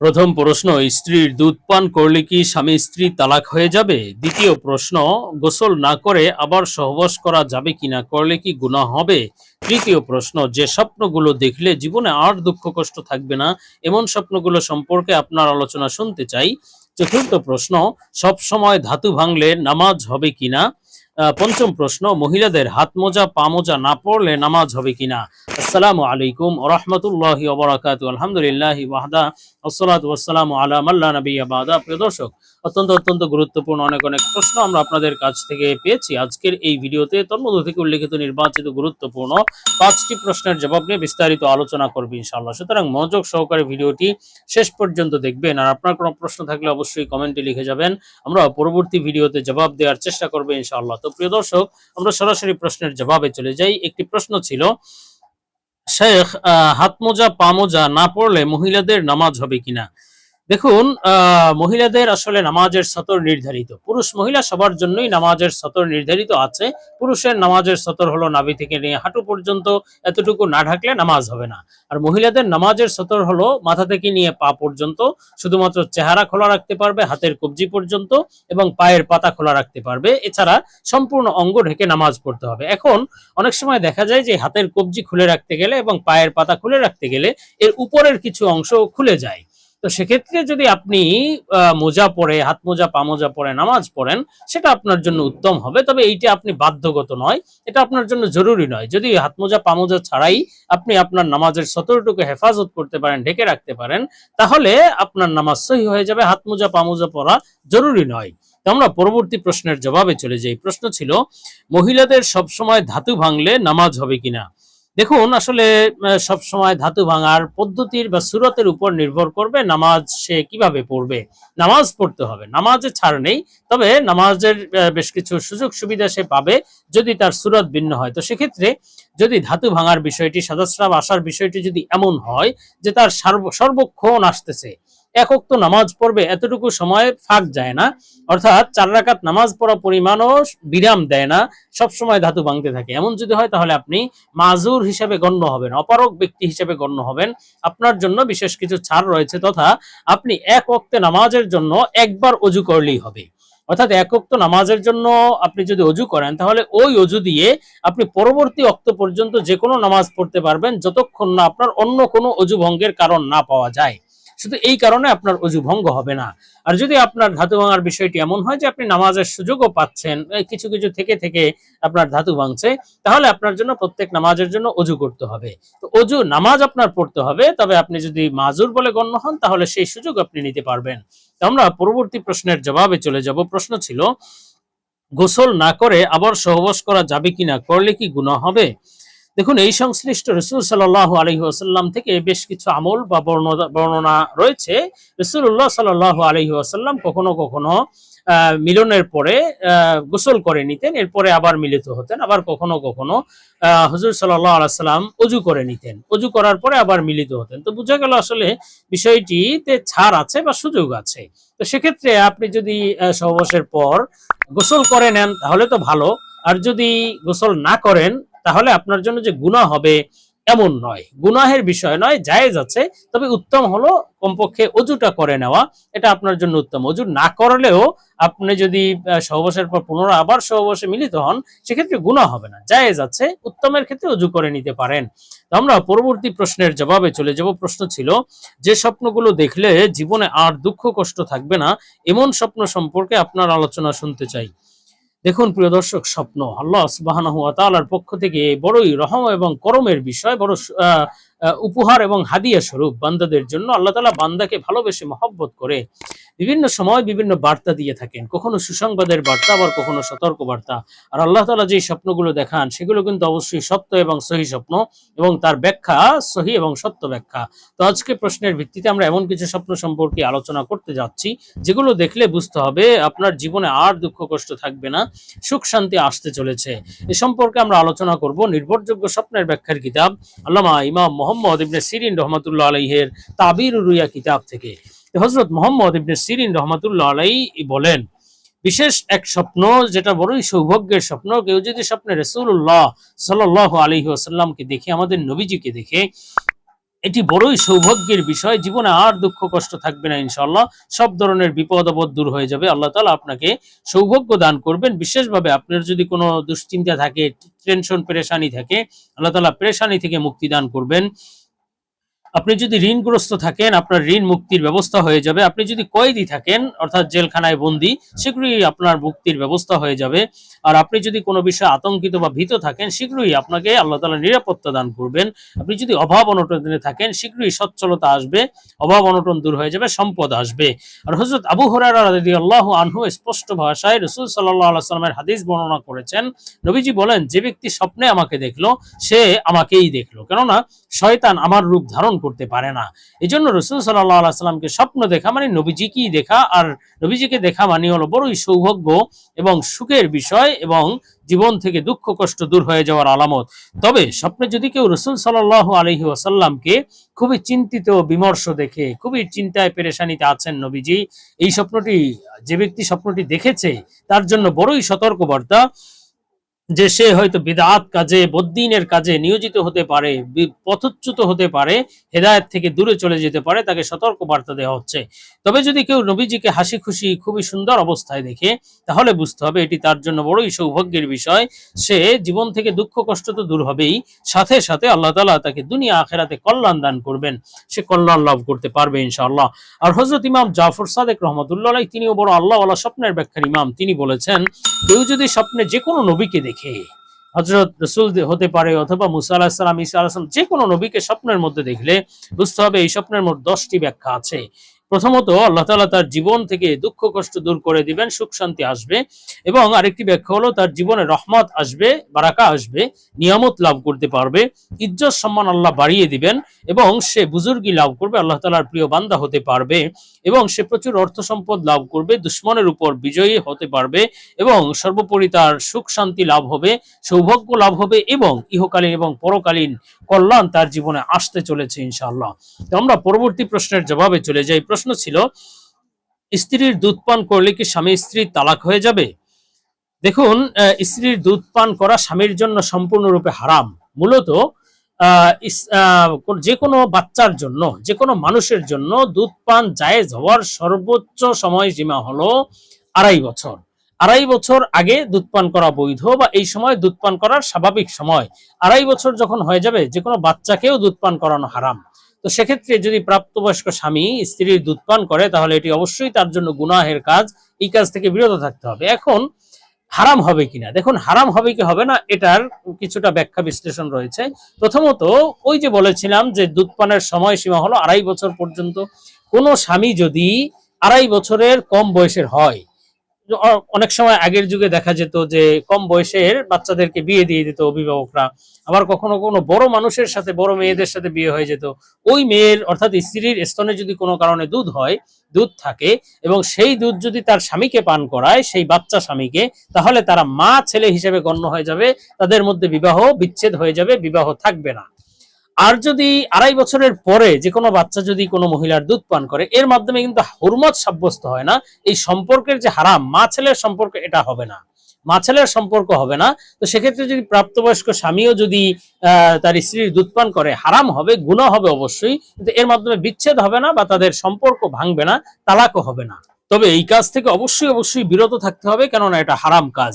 প্রথম প্রশ্ন, স্ত্রীর দুধ পান করলে কি স্বামী স্ত্রী তালাক হয়ে যাবে? দ্বিতীয় প্রশ্ন, গোসল না করে আবার সহবাস করা যাবে কিনা, করলে কি গুনাহ হবে? তৃতীয় প্রশ্ন, যে স্বপ্নগুলো দেখলে জীবনে আর দুঃখ কষ্ট থাকবে না, এমন স্বপ্নগুলো সম্পর্কে আপনার আলোচনা শুনতে চাই। চতুর্থ প্রশ্ন সব সময় ধাতু ভাঙলে নামাজ হবে কিনা? পঞ্চম প্রশ্ন, মহিলাদের হাত মোজা, পা মোজা না পড়লে নামাজ হবে কিনা? আসসালামু আলাইকুম রহমতুল্লাহি ওবরাকাতু আলহামদুলিল্লাহ ওয়াহদা আসসালাত ওয়াসসালামু আলা মাল্লা নবিয়া বাদা। প্রিয় দর্শক অত্যন্ত অত্যন্ত গুরুত্বপূর্ণ অনেক অনেক প্রশ্ন আমরা আপনাদের কাছ থেকে পেয়েছি। আজকের এই ভিডিওতে তন্মধ্য থেকে উল্লেখিত নির্বাচিত গুরুত্বপূর্ণ পাঁচটি প্রশ্নের জবাব নিয়ে বিস্তারিত আলোচনা করবে ইনশাআল্লাহ। সুতরাং মনোযোগ সহকারে ভিডিওটি শেষ পর্যন্ত দেখবেন আর আপনার কোনো প্রশ্ন থাকলে অবশ্যই কমেন্টে লিখে যাবেন। আমরা পরবর্তী ভিডিওতে জবাব দেওয়ার চেষ্টা করব ইনশাআল্লাহ। তো প্রিয় দর্শক আমরা সরাসরি প্রশ্নের জবাবে চলে যাই। একটি প্রশ্ন ছিল শেখ আহ, হাত মোজা পা মোজা না পড়লে মহিলাদের নামাজ হবে কিনা? দেখুন মহিলাদের আসলে নামাজের সতর নির্ধারিত। পুরুষ মহিলা সবার জন্যই নামাজের সতর নির্ধারিত আছে। পুরুষের নামাজের সতর হলো নাভি থেকে নিয়ে হাঁটু পর্যন্ত, এতটুকু না ঢাকলে নামাজ হবে না। আর মহিলাদের নামাজের সতর হলো মাথা থেকে নিয়ে পা পর্যন্ত, শুধুমাত্র চেহারা খোলা রাখতে পারবে, হাতের কবজি পর্যন্ত এবং পায়ের পাতা খোলা রাখতে পারবে। এছাড়া সম্পূর্ণ অঙ্গ ঢেকে নামাজ পড়তে হবে। এখন অনেক সময় দেখা যায় যে হাতের কবজি খুলে রাখতে গেলে এবং পায়ের পাতা খুলে রাখতে গেলে এর উপরের কিছু অংশ খুলে যায়। তো সেক্ষেত্রে যদি আপনি মোজা পরে, হাত মোজা, পা মোজা পরে, নামাজ পড়েন, সেটা আপনার জন্য উত্তম হবে। তবে এইটা আপনি বাধ্যগত নয়, এটা আপনার জন্য জরুরি নয়। যদি হাত মোজা, পা মোজা ছাড়াই আপনি আপনার নামাজের সতরটুকু হেফাজত করতে পারেন, ঢেকে রাখতে পারেন, তাহলে আপনার নামাজ সহি হয়ে যাবে, হাত মোজা, পা মোজা পরা জরুরি নয়। আমরা পরবর্তী প্রশ্নের জবাবে চলে যাই। প্রশ্ন ছিল, মহিলাদের সবসময় ধাতু ভাঙলে নামাজ হবে কিনা? দেখুন, আসলে সব সময় ধাতু ভাঙার পদ্ধতির বা সুরতের উপর নির্ভর করবে নামাজ সে কীভাবে পড়বে। নামাজ পড়তে হবে নামাজে ছাড় নেই, তবে নামাজের বেশ কিছু সুযোগ সুবিধা সে পাবে যদি তার সুরত ভিন্ন হয়। তো সেক্ষেত্রে যদি ধাতু ভাঙার বিষয়টি, সাদাস্রাব আসার বিষয়টি যদি এমন হয় যে তার সর্ব- সর্বক্ষণ আসতেছে একক তো নামাজ পড়বে, এতটুকু সময় ফাঁক যায় না। অর্থাৎ চার রাকাত নামাজ পড়া পরিমাণও বিরাম দেয় না, সব সময় ধাতু ভাঙতে থাকে। এমন যদি হয় তাহলে আপনি মাজুর হিসেবে গণ্য হবেন অপারক ব্যক্তি হিসেবে গণ্য হবেন। আপনার জন্য বিশেষ কিছু ছাড় রয়েছে তথা আপনি এক ওক্তে নামাজের জন্য একবার অজু করলেই হবে। অর্থাৎ এক ওক্ত নামাজের জন্য আপনি যদি অজু করেন, তাহলে ওই অজু দিয়ে আপনি পরবর্তী অক্ত পর্যন্ত যে কোনো নামাজ পড়তে পারবেন, যতক্ষণ না আপনার অন্য কোনো অজু ভঙ্গের কারণ না পাওয়া যায়। শুধু এই কারণে আপনার অজু ভঙ্গ হবে না। আর যদি আপনার ধাতু ভাঙার বিষয়টি এমন হয় যে আপনি নামাজের সুযোগও পাচ্ছেন কিছু কিছু থেকে থেকে আপনার ধাতু ভাঙছে, তাহলে আপনার জন্য প্রত্যেক নামাজের জন্য অজু করতে হবে। তো অজু, নামাজ আপনার পড়তে হবে, তবে আপনি যদি মাজুর বলে গণ্য হন, তাহলে সেই সুযোগ আপনি নিতে পারবেন। আমরা পরবর্তী প্রশ্নের জবাবে চলে যাব। প্রশ্ন ছিল, গোসল না করে আবার সহবাস করা যাবে কিনা, করলে কি গুনাহ হবে? দেখুন, এই সংশ্লিষ্ট রসুল সাল্লাহ আলহি আসাল্লাম থেকে বেশ কিছু আমল বা বর্ণনা রয়েছে। রসুল্লাহ সাল্লাহ আলহি আসাল্লাম কখনো কখনো মিলনের পরে গোসল করে নিতেন, এরপরে আবার মিলিত হতেন, আবার কখনো কখনো হুজুর সাল্লাহ আলাইসাল্লাম অজু করে নিতেন। অজু করার পরে আবার মিলিত হতেন। তো বোঝা গেল আসলে বিষয়টিতে ছাড় আছে বা সুযোগ আছে। তো সেক্ষেত্রে আপনি যদি সহবাসের পর গোসল করে নেন, তাহলে তো ভালো। আর যদি গোসল না করেন তাহলে আপনার জন্য যে গুনাহ হবে এমন নয়। গুনাহের বিষয় নয়, জায়েজ আছে, তবে উত্তম হলো কমপক্ষে অজুটা করে নেওয়া, এটা আপনার জন্য উত্তম। অজু না করলেও আপনি যদি সহবাসের পর পুনরায় আবার সহবাসে মিলিত হন, সেক্ষেত্রে গুনাহ হবে না। জায়েজ আছে, উত্তমের ক্ষেত্রে অজু করে নিতে পারেন। আমরা পরবর্তী প্রশ্নের জবাবে চলে যাব। প্রশ্ন ছিল, যে স্বপ্নগুলো দেখলে জীবনে আর দুঃখ কষ্ট থাকবে না, এমন স্বপ্ন সম্পর্কে আপনার আলোচনা শুনতে চাই। দেখুন প্রিয় দর্শক স্বপ্ন আল্লাহ সুবাহ পক্ষ থেকে বড়ই রহম এবং করমের বিষয় বড় উপহার এবং হাদিয়া স্বরূপ বান্দাদের জন্য আল্লাহ তালা বান্দাকে ভালোবেসে মহব্বত করে বিভিন্ন সময় বিভিন্ন বার্তা দিয়ে থাকেন। কখনো সুসংবাদের বার্তা, আবার কখনো সতর্ক বার্তা আর আল্লাহ তাআলা যে স্বপ্নগুলো দেখান, সেগুলো কিন্তু অবশ্যই সত্য এবং সহি স্বপ্ন এবং তার ব্যাখ্যা সহি এবং সত্য ব্যাখ্যা। তো আজকে প্রশ্নের ভিত্তিতে আমরা এমন কিছু স্বপ্ন সম্পর্কে আলোচনা করতে যাচ্ছি, যেগুলো দেখলে বুঝতে হবে আপনার জীবনে আর দুঃখ কষ্ট থাকবে না, সুখ শান্তি আসতে চলেছে। এ সম্পর্কে আমরা আলোচনা করব নির্ভরযোগ্য স্বপ্নের ব্যাখ্যার কিতাব, আল্লামা ইমাম মোহাম্মদ ইবনে সিরিন রহমতুল্লাহ আলহের তাবির রুইয়া কিতাব থেকে। হজরত মোহাম্মদ ইবনে সিরিন রহমতুল্লাহ আলাই বলেন, বিশেষ এক স্বপ্ন যেটা বড়ই সৌভাগ্যের স্বপ্ন, কেউ যদি স্বপ্নে রসুল্লাহ সাল আলহি আসাল্লামকে দেখে, আমাদের নবীজিকে দেখে এটি বড়ই সৌভাগ্যের বিষয়। জীবনে আর দুঃখ, কষ্ট থাকবে না ইনশাল্লাহ সব ধরনের বিপদ, আপদ দূর হয়ে যাবে। আল্লাহ তাআলা আপনাকে সৌভাগ্য দান করবেন। বিশেষভাবে আপনার যদি কোনো দুশ্চিন্তা থাকে, টেনশন, পেরেশানি থাকে, আল্লাহ তাআলা পেরেশানি থেকে মুক্তি দান করবেন। আপনি যদি ঋণগ্রস্ত থাকেন, আপনার ঋণ মুক্তির ব্যবস্থা হয়ে যাবে। আপনি যদি কয়েদি থাকেন, অর্থাৎ জেলখানায় বন্দী শীঘ্রই আপনার মুক্তির ব্যবস্থা হয়ে যাবে। আর আপনি যদি কোনো বিষয়ে আতঙ্কিত বা ভীত থাকেন শীঘ্রই আপনাকে আল্লাহ তালা নিরাপত্তা দান করবেন। আপনি যদি অভাব অনটনে থাকেন শীঘ্রই সচ্ছলতা আসবে, অভাব অনটন দূর হয়ে যাবে, সম্পদ আসবে। আর হযরত আবু হুরায়রা আল্লাহ আনহু স্পষ্ট ভাষায় রাসূল সাল্লাল্লাহু আলাইহি সাল্লামের হাদিস বর্ণনা করেছেন। নবীজি বলেন, যে ব্যক্তি স্বপ্নে আমাকে দেখল, সে আমাকেই দেখল। কেননা, শয়তান আমার রূপ ধারণ করতে পারে না। এই জন্য রসুল সাল্লাহ আলাইসাল্লামকে স্বপ্ন দেখা মানে নবীজিকেই দেখা, আর নবীজিকে দেখা মানে হলো বড়ই সৌভাগ্য এবং সুখের বিষয় এবং জীবন থেকে দুঃখ, কষ্ট দূর হয়ে যাওয়ার আলামত। তবে স্বপ্নে যদি কেউ রসুল সাল্লাহ আলহি ওয়াসাল্লামকে খুবই চিন্তিত, বিমর্ষ দেখে, খুবই চিন্তায়, পেরেশানিতে আছেন নবীজি, এই স্বপ্নটি, যে ব্যক্তি স্বপ্নটি দেখেছে, তার জন্য বড়ই সতর্কবার্তা। যে সে হয়তো বিদাত কাজে, বদ্দিনের কাজে নিয়োজিত হতে পারে পথচ্যুত হতে পারে, হেদায়েত থেকে দূরে চলে যেতে পারে, তাকে সতর্ক বার্তা দেওয়া হচ্ছে। তবে যদি কেউ নবীজিকে হাসি খুশি খুবই সুন্দর অবস্থায় দেখে, তাহলে বুঝতে হবে এটি তার জন্য বড়ই সৌভাগ্যের বিষয়। সে জীবন থেকে দুঃখ, কষ্ট তো দূর হবেই। সাথে সাথে আল্লাহ তাআলা তাকে দুনিয়া আখেরাতে কল্যাণ দান করবেন। সে কল্যাণ লাভ করতে পারবে ইনশাআল্লাহ। আর হজরত ইমাম জাফর সাদেক রহমতুল্লাহ তিনিও বড় আল্লাহ আল্লাহ স্বপ্নের ব্যাখ্যার ইমাম। তিনি বলেছেন, কেউ যদি স্বপ্নে যে কোনো নবীকে দেখে হজরত রসুল হতে পারে অথবা মুসা আলাহিসাম ইসা আলাহিসাম যে কোনো নবীকে স্বপ্নের মধ্যে দেখলে বুঝতে হবে এই স্বপ্নের মোট দশটি ব্যাখ্যা আছে। প্রথমত আল্লাহ তাআলা তার জীবন থেকে দুঃখ, কষ্ট দূর করে দিবেন, সুখ, শান্তি আসবে। এবং আরেকটি ব্যাখ্যা হলো, তার জীবনে রহমত আসবে, বারাকা আসবে, নিয়ামত লাভ করতে পারবে, ইজ্জত সম্মান আল্লাহ বাড়িয়ে দিবেন, এবং সে বুজুর্গি লাভ করবে, আল্লাহ তাআলার প্রিয় বান্দা হতে পারবে, এবং সে প্রচুর অর্থ সম্পদ লাভ করবে, দুশ্মনের উপর বিজয়ী হতে পারবে, এবং সর্বোপরি তার সুখ, শান্তি লাভ হবে, সৌভাগ্য লাভ হবে, এবং ইহকালীন এবং পরকালীন কল্যাণ তার জীবনে আসতে চলেছে ইনশাআল্লাহ। তো আমরা পরবর্তী প্রশ্নের জবাবে চলে যাই। প্রশ্ন ছিল, স্ত্রীর দুধ পান করলে কি স্বামী স্ত্রী তালাক হয়ে যাবে? দেখুন স্ত্রীর দুধ পান করা স্বামীর জন্য সম্পূর্ণরূপে হারাম। মূলত যে কোনো বাচ্চার জন্য, যে কোনো মানুষের জন্য দুধ পান জায়েজ হওয়ার সর্বোচ্চ সময়সীমা হলো আড়াই বছর। আড়াই বছর আগে দুধ পান করা বৈধ বা এই সময় দুধ পান করার স্বাভাবিক সময়। আড়াই বছর যখন হয়ে যাবে, যে কোনো বাচ্চাকেও দুধ পান করানো হারাম। তো সেক্ষেত্রে যদি প্রাপ্তবয়স্ক স্বামী স্ত্রীর দুধ পান করে, তাহলে এটি অবশ্যই তার জন্য গুনাহের কাজ। এই কাজ থেকে বিরত থাকতে হবে। এখন হারাম হবে কিনা? দেখুন, হারাম হবে কি হবে না, এটার কিছুটা ব্যাখ্যা বিশ্লেষণ রয়েছে। প্রথমত, ওই যে বলেছিলাম যে দুধ পানের সময়সীমা হলো আড়াই বছর পর্যন্ত। কোনো স্বামী যদি আড়াই বছরের কম বয়সের হয় অনেক সময় আগের যুগে দেখা যেত যে কম বয়সের বাচ্চাদেরকে বিয়ে দিয়ে দিত অভিভাবকরা। আবার কখনো কোনো বড় মানুষের সাথে, বড় মেয়েদের সাথে বিয়ে হয়ে যেত। ওই মেয়ের অর্থাৎ স্ত্রীর স্তনে যদি কোনো কারণে দুধ হয়, দুধ থাকে এবং সেই দুধ যদি তার স্বামীকে পান করায়, সেই বাচ্চা স্বামীকে, তাহলে তারা মা ছেলে হিসেবে গণ্য হয়ে যাবে। তাদের মধ্যে বিবাহ বিচ্ছেদ হয়ে যাবে, বিবাহ থাকবে না। আর যদি আড়াই বছরের পরে যে কোনো বাচ্চা যদি কোনো মহিলার দুধ পান করে, এর মাধ্যমে কিন্তু হুরমত সাব্যস্ত হয় না। এই সম্পর্কের যে হারাম, মা ছেলের সম্পর্ক এটা হবে না। মা ছেলের সম্পর্ক হবে না। তো সেক্ষেত্রে যদি প্রাপ্তবয়স্ক স্বামীও যদি তার স্ত্রীর দুধ পান করে, হারাম হবে, গুণা হবে অবশ্যই, কিন্তু এর মাধ্যমে বিচ্ছেদ হবে না বা তাদের সম্পর্ক ভাঙবে না, তালাকও হবে না। তবে এই কাজ থেকে অবশ্যই অবশ্যই বিরত থাকতে হবে, কেননা এটা হারাম কাজ।